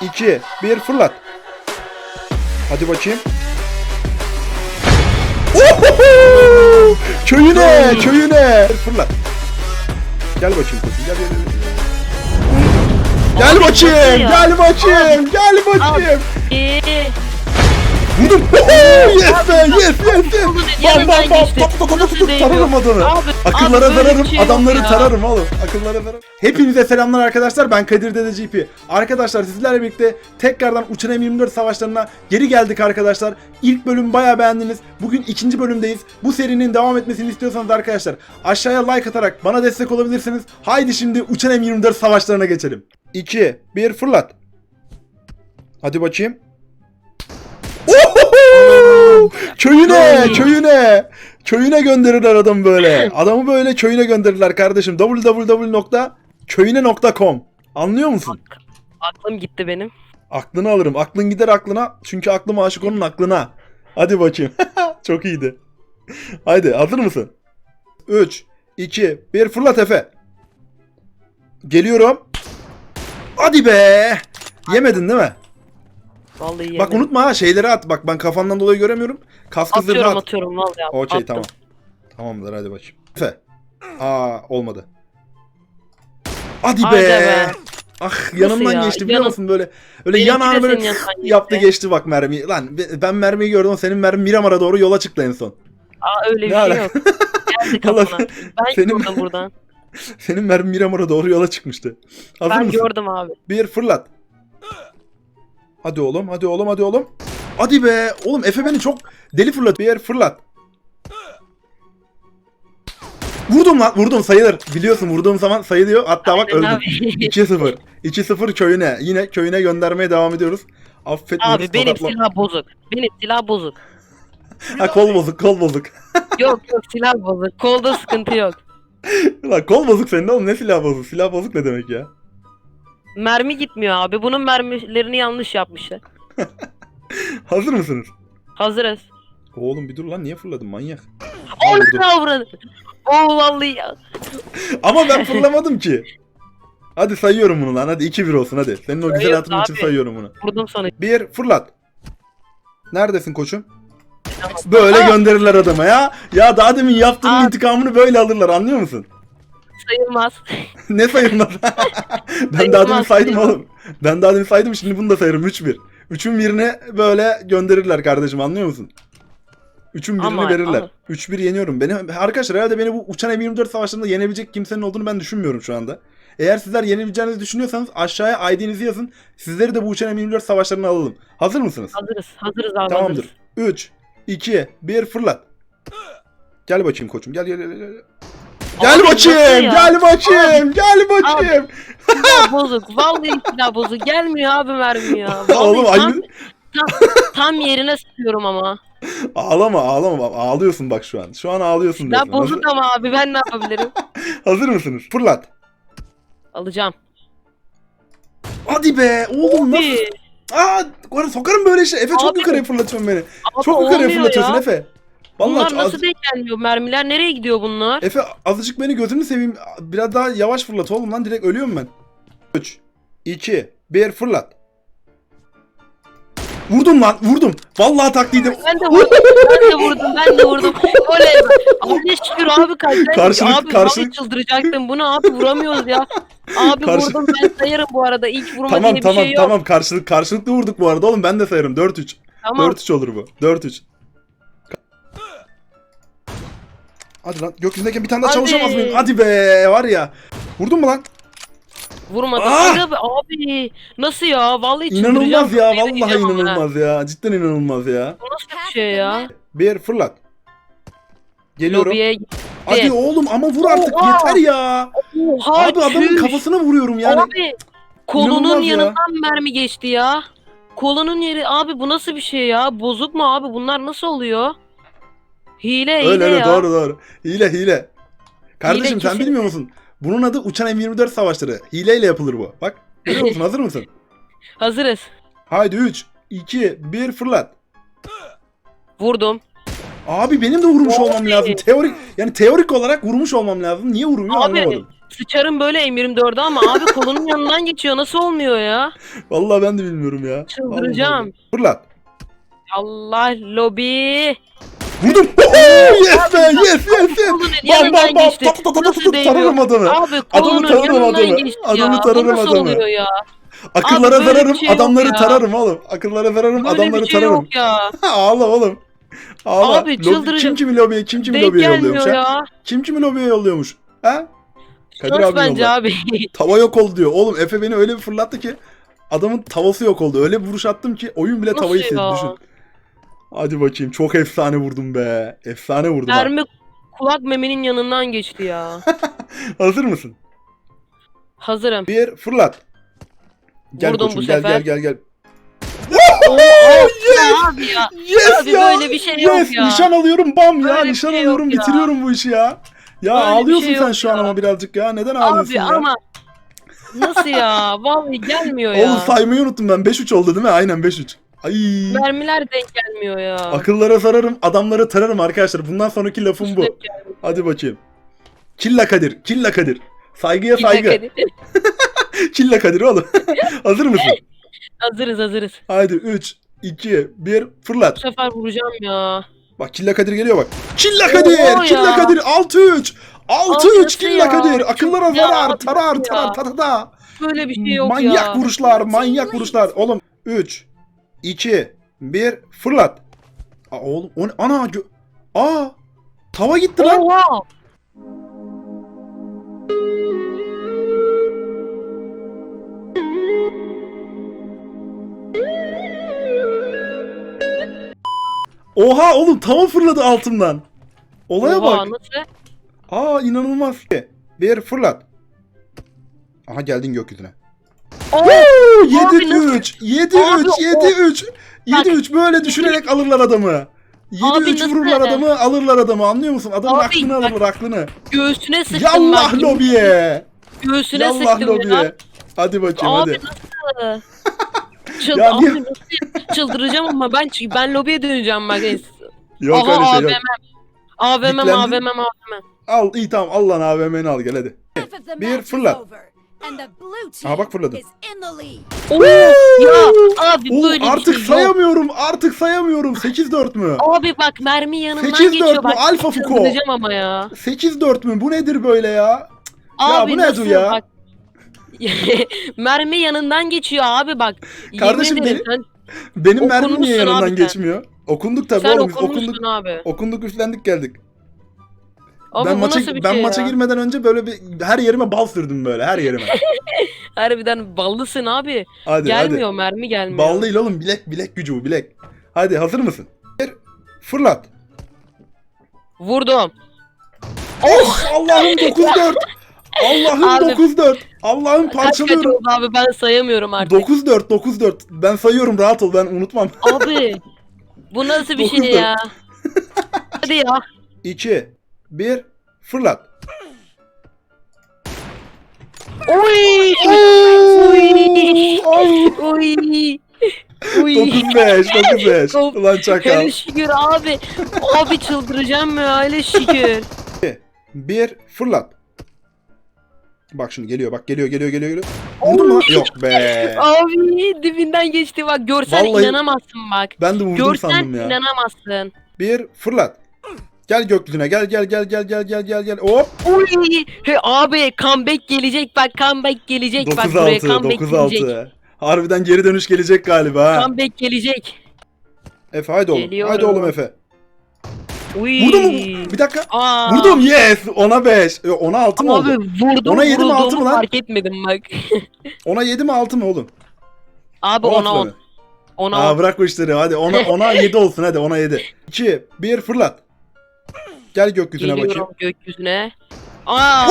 2, 1 fırlat. Hadi bakayım. Ohoho! Köyüne, köyüne. Fırlat. Gel bakayım koçum. Gel gel gel. Gel bakayım, nasıl ya? gel bakayım, gel bakayım. Vurdum. yes be, yes, yes, yes. Bam bam bam. Top top top top. Tararım adamı. Akıllara bir şey adamları tararım oğlum. Akıllara zararım. Hepinize selamlar arkadaşlar. Ben Kadir Dede GP. Arkadaşlar sizlerle birlikte tekrardan Uçan M24 savaşlarına geri geldik arkadaşlar. İlk bölüm bayağı beğendiniz. Bugün ikinci bölümdeyiz. Bu serinin devam etmesini istiyorsanız arkadaşlar aşağıya like atarak bana destek olabilirsiniz. Haydi şimdi Uçan M24 savaşlarına geçelim. 2, 1 fırlat. Hadi bakayım. Köyüne, köyüne. Köyüne gönderirler adam böyle. Adamı böyle köyüne gönderirler kardeşim. www.köyüne.com Anlıyor musun? Aklım gitti benim. Aklını alırım. Aklın gider aklına. Çünkü aklım aşık onun aklına. Hadi bakayım. Çok iyiydi. Haydi hazır mısın? 3, 2, 1 fırlat Efe. Geliyorum. Hadi be. Yemedin değil mi? Vallahi yemin. Bak unutma ha şeyleri at. Bak ben kafamdan dolayı göremiyorum. Kaskı zırhı Atıyorum at. atıyorum vallahi. Okey attım. tamam. Tamamdır hadi bakayım. Efe. Aa olmadı. Hadi be. be. Ah yanımdan ya? geçti biliyor Yanım- musun böyle. Öyle Benimki böyle yanından geçti. yaptı geçti bak mermi. Lan be- ben mermiyi gördüm senin mermi Miramar'a doğru yola çıktı en son. Aa öyle bir Ne şey yok. Geldi Vallahi kafana. Ben senin- gördüm buradan. Senin mermi Miramar'a doğru yola çıkmıştı. Hazır Ben mısın? gördüm abi. Bir fırlat. Hadi oğlum hadi oğlum hadi oğlum. Hadi be. Oğlum Efe beni çok deli fırlat. Bir yer fırlat. Vurdum lan vurdum sayılır. Biliyorsun vurduğum zaman sayılıyor. Hatta bak öldüm. abi. 2-0. 2-0 köyüne. Yine köyüne göndermeye devam ediyoruz. Affetmiyoruz. Abi benim tokatla- silah bozuk. Benim silah bozuk. Ha kol bozuk kol bozuk. Yok yok silah bozuk. Kolda sıkıntı yok. Lan kol bozuk senin oğlum ne silah bozuk? Silah bozuk ne demek ya? Mermi gitmiyor abi. Bunun mermilerini yanlış yapmışlar. Hazır mısınız? Hazırız. Oğlum bir dur lan niye fırladın manyak? Aa, vurdu. ne avradı. Vallahi ya. Ama ben fırlamadım ki. Hadi sayıyorum bunu lan. Hadi 2-1 olsun hadi. Senin o güzel Sayıyoruz hatırın için abi. sayıyorum bunu. Vurdum sana. Bir fırlat. Neredesin koçum? Böyle gönderirler adama ya. Ya daha demin yaptığın Aa. intikamını böyle alırlar anlıyor musun? Sayılmaz. ne sayılmaz? ben daha demin saydım oğlum. Ben daha demin saydım şimdi bunu da sayarım 3-1. Üçün birine böyle gönderirler kardeşim anlıyor musun? Üçün birini Ama- verirler. ama- 3-1 yeniyorum. Beni arkadaşlar herhalde beni bu uçan M24 savaşlarında yenebilecek kimsenin olduğunu ben düşünmüyorum şu anda. Eğer sizler yenebileceğinizi düşünüyorsanız aşağıya ID'nizi yazın. Sizleri de bu uçan M24 savaşlarına alalım. Hazır mısınız? Hazırız. Hazırız abi Tamamdır. hazırız. 3, 2, 1 fırlat. Gel bakayım koçum. Gel gel gel. Gel, gel Abi bakayım. ya? Gel bakayım. Gel bakayım. Silah bozuk. Vallahi silah bozuk. Gelmiyor abi mermi ya. Vallahi Oğlum tam, aynı tam, tam yerine sıkıyorum ama. ağlama ağlama. Ağlıyorsun bak şu an. Şu an ağlıyorsun. Silah resmen. Hazır, bozuk ama abi ben ne yapabilirim? hazır mısınız? Fırlat. Alacağım. Hadi be. Oğlum nasıl? Abi, Aa, sokarım böyle şey. Efe çok Abi. yukarıya fırlatıyorsun beni. abi Çok yukarıya olmuyor fırlatıyorsun ya. Efe. Vallahi Bunlar nasıl denk gelmiyor? Mermiler nereye gidiyor bunlar? Efe azıcık beni gözünü seveyim. Biraz daha yavaş fırlat oğlum lan direkt ölüyorum ben. 3, 2, 1 fırlat. Vurdum lan vurdum. Vallahi takliydim. Ben de vurdum. ben de vurdum. Ben de vurdum. Oley. Abi şükür abi kalpten. Karşılık- abi karşılık- vallahi çıldıracaktım. Bunu abi vuramıyoruz ya. Abi Karşı- vurdum ben sayarım bu arada. İlk vurma Tamam diye bir tamam şey yok. tamam karşılık karşılıklı vurduk bu arada oğlum ben de sayarım 4-3. Tamam. 4-3 olur bu. 4-3. Hadi lan gökyüzündeyken bir tane daha Hadi. çalışamaz mıyım? Hadi be var ya. Vurdun mu lan? Vurmadım. Ah! Aga be, abi nasıl ya? Vallahi İnanılmaz çıldıracağım. ya vallahi ama. inanılmaz ya. Cidden inanılmaz ya. Bu nasıl bir şey ya? Bir fırlat. Geliyorum. Lobiye Hadi oğlum ama vur artık Oha! yeter ya. Oha Abi adamın kafasına vuruyorum yani. Abi kolunun İnanılmaz ya. yanından mermi geçti ya. Kolunun yeri abi bu nasıl bir şey ya? Bozuk mu abi? Bunlar nasıl oluyor? Hile hile Öyle öyle ya. doğru doğru. Hile hile. Kardeşim sen kesin. bilmiyor musun? Bunun adı uçan M24 savaşları. Hileyle yapılır bu. Bak görüyor musun? Hazır mısın? Hazırız. Haydi 3, 2, 1 fırlat. Vurdum. Abi benim de vurmuş Abi. olmam lazım. Teorik yani teorik olarak vurmuş olmam lazım. Niye vurmuyor Abi, anlamadım. Sıçarım böyle M24'e ama abi kolunun yanından geçiyor. Nasıl olmuyor ya? Vallahi ben de bilmiyorum ya. Çıldıracağım. Allah Allah. Fırlat. Allah lobi. Vurdum. Yes be yes yes yes. Bam bam bam. Tak tak tak tak tararım adamı. Abi adamı. geçti Adamı ya. adamı. oluyor ya? Akıllara Abi zararım, şey adamları ya. tararım oğlum. Akıllara Böyle adamları şey tararım. yok ya. Ağla oğlum. Ağla. Abi çıldıracağım. Kim kimi lobiye, kim kimi lobiye yolluyormuş gelmiyor ha? ya. Kim kimi lobiye yolluyormuş? Ha? Kadir abi bence yolla. abi. Tava yok oldu diyor. Oğlum Efe beni öyle bir fırlattı ki adamın tavası yok oldu. Öyle bir vuruş attım ki oyun bile Nasıl tavayı sildi ya? düşün. Hadi bakayım. Çok efsane vurdum be. Efsane vurdum. Mermi kulak memenin yanından geçti ya. Hazır mısın? Hazırım. Bir fırlat. Gel Vurdum koçum bu gel sefer. gel gel gel. Oo, abi ya. Yes Abi ya. böyle bir şey yok yes. ya. Nişan alıyorum bam ya. Böyle Nişan şey alıyorum yok bitiriyorum bu işi ya. Ya Böyle ağlıyorsun şey sen yok şu an ya. ama birazcık ya. Neden ağlıyorsun Abi ya? ama nasıl ya? Vallahi gelmiyor ya. Oğlum saymayı unuttum ben. 5-3 oldu değil mi? Aynen 5-3. Ay. Mermiler denk gelmiyor ya. Akıllara zararım, adamları tararım arkadaşlar. Bundan sonraki lafım bu. Hadi bakayım. Killa Kadir, Killa Kadir. Saygıya dakika, saygı. Killa Kadir oğlum. Hazır mısın? hazırız hazırız. Haydi 3, 2, 1 fırlat. Bu sefer vuracağım ya. Bak Killa Kadir geliyor bak. Killa Kadir, Oo Killa ya. Kadir 6-3. 6-3 nasıl Killa? Kadir. Akıllara zarar, tarar, tarar, tatata. Böyle bir şey yok manyak ya. vuruşlar, manyak vuruşlar. Oğlum 3, 2, 1 fırlat. Aa, oğlum o? Ana gö- Aa! Tava gitti lan. Oha. Oha oğlum tava fırladı altımdan. Olaya Oha, bak. Nasıl? Aa inanılmaz. Bir fırlat. Aha geldin gökyüzüne. Oo, 7-3. 7-3. Abi, o- 7-3. 7-3 böyle düşürerek alırlar adamı. 7-3 nasıl? vururlar adamı, alırlar adamı. Anlıyor musun? Adamın Abi, aklını bak- alırlar aklını. göğsüne sıktım Yallah bak. lobiye. Göğsüne Yallah sıktım ya. lobiye. Hadi bakayım Abi hadi. nasıl? Çıl Ya abi nasıl çıldıracağım ama ben ben lobiye döneceğim bak. Yok Aha, öyle şey yok. AVM. AVM. AVM AVM. Al iyi tamam al lan AVM'ni al gel hadi. Bir Aha bak fırladım. Oo, ya abi böyle artık bir şey yok. sayamıyorum. Artık sayamıyorum. 8-4 mü? Abi bak mermi yanından 8-4 geçiyor mü? bak. Alfa Fuko. Çıldıracağım ama ya. 8-4 mü? Bu nedir böyle ya? Abi bu ne nasıl ya? bak. mermi yanından geçiyor abi bak. Kardeşim ederim benim- sen, Benim mermim niye Okunmuşsun yanından abi sen. geçmiyor? Okunduk tabii sen oğlum biz okunduk. abi. Okunduk üflendik geldik. Abi ben bu maça nasıl bir ben şey maça ya? girmeden önce böyle bir her yerime bal sürdüm böyle her yerime. Harbiden ballısın abi. Hadi gelmiyor mermi gelmiyor. hadi. Bal değil oğlum bilek bilek gücü bu bilek. Hadi hazır mısın? Bir fırlat. Vurdum. Oh Allah'ım 9-4. Allah'ım Abi, 9-4. Allah'ım Kaç kaç parçalıyorum. oldu abi ben sayamıyorum artık. 9-4 9-4. Ben sayıyorum rahat ol ben unutmam. Abi bu nasıl bir Dokuz şey dört. ya? Hadi ya. 2 1 fırlat. Oy! Oy! Oy! Oy! 9-5 9-5. Of, Ulan çakal. Hele şükür abi. Abi çıldıracağım ya hele şükür. 1 fırlat. Bak şimdi geliyor bak geliyor geliyor geliyor geliyor. Vurdun mu lan? Yok be. Abi dibinden geçti bak görsen Vallahi- inanamazsın bak. Ben de vurdum Görsen sandım ya. inanamazsın. Bir fırlat. Gel gökyüzüne gel gel gel gel gel gel gel gel. Hop. Oy! He, abi comeback gelecek bak comeback gelecek bak buraya 9-6 comeback gelecek. 9-6. Harbiden geri dönüş gelecek galiba ha. Comeback gelecek. Efe haydi oğlum. Geliyorum. Haydi oğlum Efe. Uy. Vurdun mu? Bir dakika. Aa. Vurdum yes. Ona 5. Ona 6 mı Abi oldu? vurdum Ona yedi mi, altı mı lan? fark etmedim bak. Ona 7 mi 6 mı oğlum? Abi O ona altı 10. mı? Ona Aa 10. bırak bu işleri hadi ona ona 7 olsun hadi ona 7. 2 1 fırlat. Gel gökyüzüne bakayım. Geliyorum gökyüzüne. Aa.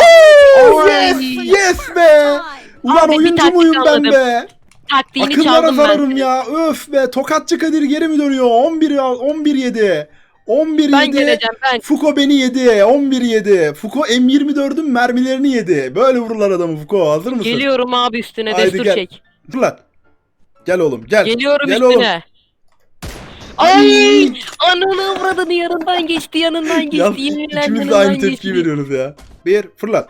Oy. yes yes be. Ulan Abi bir oyuncu taktik muyum ben anladım. be? Taktiğini Akıllara çaldım zararım ben. ya. Öf be. Tokatçı Kadir geri mi dönüyor? 11 al- 11 7. 11 Ben 7. geleceğim ben. Fuko beni yedi. 11 yedi. Fuko M24'ün mermilerini yedi. Böyle vururlar adamı Fuko. Hazır mısın? Geliyorum abi üstüne Haydi destur gel. çek. Fırlat. Gel oğlum gel. Geliyorum Gel üstüne. Ay! Ananı avradını yanından geçti yanından geçti. Ya, yeminle ikimiz de yanından aynı geçti. veriyoruz ya. Bir fırlat.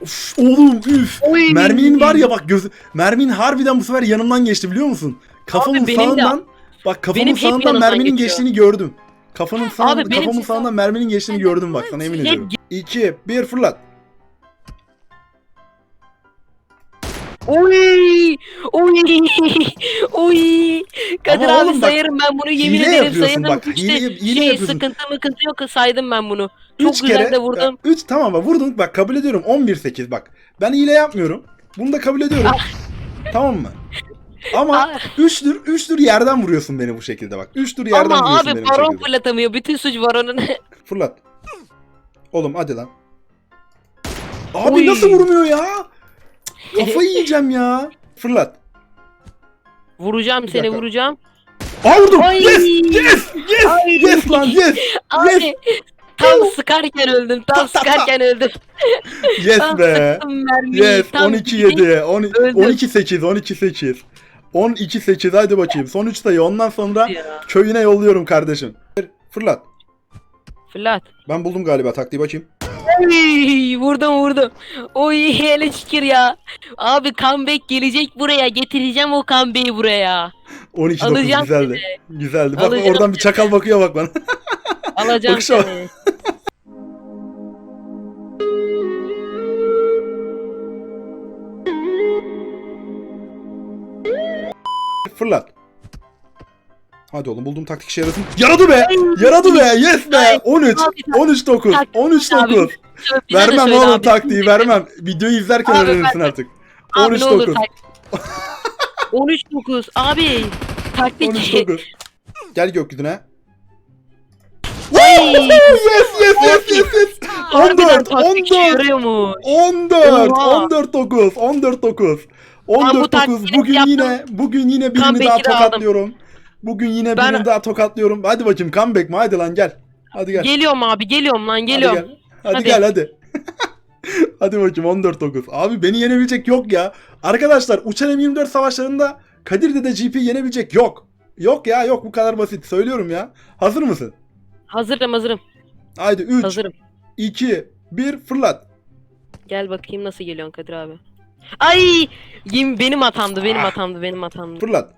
Uf, oğlum üf. Oy. Merminin var ya bak gözü. Mermin harbiden bu sefer yanımdan geçti biliyor musun? Kafamın Abi benim de- sağından bak kafamın benim hep sağından yanımdan merminin geçiyor. geçtiğini gördüm. Kafanın sağından, benim- kafamın sağından merminin geçtiğini gördüm bak sana emin Hep- ediyorum. 2 1 fırlat. Oy! Oy! Oy! Kadir Ama abi oğlum bak, sayarım ben bunu yemin hile ederim yapıyorsun sayarım. bak, hile- hile şey, yapıyorsun. sıkıntı mıkıntı yok saydım ben bunu. Çok Üç güzel kere, de vurdum. 3 tamam bak vurdun bak kabul ediyorum 11-8 bak. Ben hile yapmıyorum. Bunu da kabul ediyorum. tamam mı? Ama Ah. 3'tür 3'tür yerden vuruyorsun beni bu şekilde bak. 3'tür yerden Ama vuruyorsun abi beni bu baron şekilde. fırlatamıyor. Bütün suç baronun. Fırlat. Oğlum hadi lan. Abi Oy. nasıl vurmuyor ya? Kafayı yiyeceğim ya. Fırlat. vuracağım seni dakika. vuracağım. Aa vurdum. Ay. Yes! Yes! Yes! Ay. Yes lan yes! Abi tam sıkarken öldüm. Tam sıkarken öldüm. Yes Tam be. sıktım mermiyi. Yes. tam 12 7. 12 Öldüm. 8 12 8. 12 8 hadi bakayım. Son 3 sayı. Ondan sonra Ya. köyüne yolluyorum kardeşim. Fırlat. Fırlat. Ben buldum galiba taktiği bakayım. Oy, vurdum vurdum. Oy hele şükür ya. Abi comeback gelecek buraya. Getireceğim o comeback'i buraya. 12 9 Alacağım güzeldi. Güzeldi. Bak Alacağım oradan bir çakal bakıyor bak bana. Alacağım Bakışa bak. seni. Fırlat. Hadi oğlum bulduğum taktik işe yarasın. Yaradı be! Yaradı be! Yes be! Ay, 13 abi, 13 9 taktik 13 abi. 9. Bize de Vermem söyle oğlum abi. taktiği vermem. Videoyu izlerken Abi, öğrenirsin ben- artık. Abi 13 ne olur 9. tak- 13 9 abi. Taktik. 13 9. Gel gökyüzüne. Ay. Yes yes yes yes yes. Harbiden 14 taktik işe 14 yarıyormuş. 14 Oha. 14 9 14 9 bu 14 9 taktiği bugün yaptım. yine bugün yine birini Comeback'i daha de aldım. tokatlıyorum. Bugün yine Ben- birini daha tokatlıyorum. Hadi bakayım comeback mi? Hadi lan gel. Hadi gel. Geliyorum abi geliyorum lan geliyorum. Hadi gel. Hadi, Hadi. gel hadi. hadi bakayım 14 9. Abi beni yenebilecek yok ya. Arkadaşlar uçan M24 savaşlarında Kadir Dede GP yenebilecek yok. Yok ya yok bu kadar basit. Söylüyorum ya. Hazır mısın? Hazırım hazırım. Haydi 3 Hazırım. 2 1 fırlat. Gel bakayım nasıl geliyorsun Kadir abi. Ay! Yim benim hatamdı, benim Ah. hatamdı, benim hatamdı. Fırlat.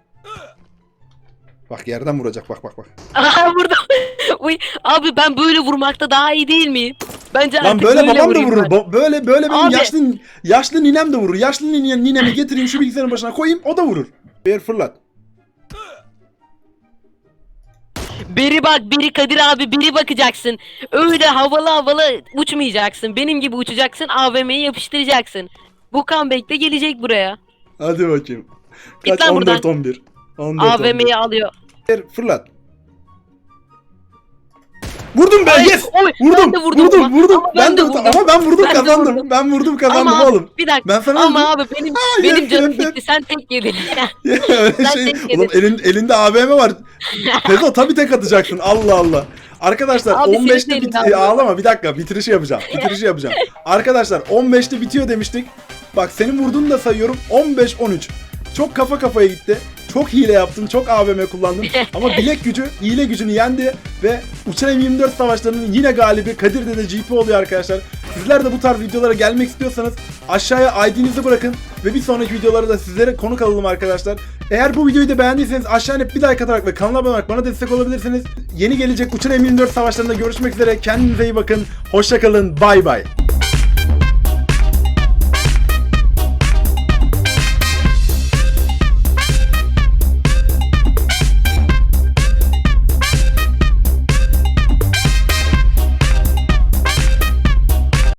Bak yerden vuracak bak bak bak. Aha vurdum. Uy, abi ben böyle vurmakta daha iyi değil miyim? Bence Lan artık böyle, babam da vurayım vurur. ben. Böyle böyle benim Abi. yaşlı yaşlı ninem de vurur. Yaşlı nine, ninemi getireyim şu bilgisayarın başına koyayım o da vurur. Bir fırlat. Biri bak, biri Kadir abi, biri bakacaksın. Öyle havalı havalı uçmayacaksın. Benim gibi uçacaksın, AVM'yi yapıştıracaksın. Bu comeback de gelecek buraya. Hadi bakayım. Git Kaç lan 14 buradan. 11. 14 11. AVM'yi alıyor. Bir fırlat. Vurdum be Ay, yes. oy, Vurdum. ben de vurdum vurdum. ama- vurdum. ama Ben, ben de vurdum. Ama ben vurdum Ben kazandım. vurdum. Ben vurdum kazandım Ama oğlum. bir dakika. Ben sana Ama abi benim benim yes, canım gitti. Sen tek yedin. Ben şey. tek yedim. Oğlum elin, elinde AVM var. Pezo tabii tek atacaksın. Allah Allah. Arkadaşlar Abi senin 15'te de bit e, ağlama bir dakika bitirişi yapacağım. Bitirişi yapacağım. Arkadaşlar 15'te bitiyor demiştik. Bak senin vurduğunu da sayıyorum. 15 13. Çok kafa kafaya gitti. Çok hile yaptın, çok AVM kullandın ama bilek gücü hile gücünü yendi ve Uçan M24 savaşlarının yine galibi Kadir Dede GP oluyor arkadaşlar. Sizler de bu tarz videolara gelmek istiyorsanız aşağıya ID'nizi bırakın ve bir sonraki videolara da sizlere konuk alalım arkadaşlar. Eğer bu videoyu da beğendiyseniz aşağıya bir like atarak ve kanala abone olarak bana destek olabilirsiniz. Yeni gelecek Uçan M24 savaşlarında görüşmek üzere. Kendinize iyi bakın. Hoşçakalın. Bay bay.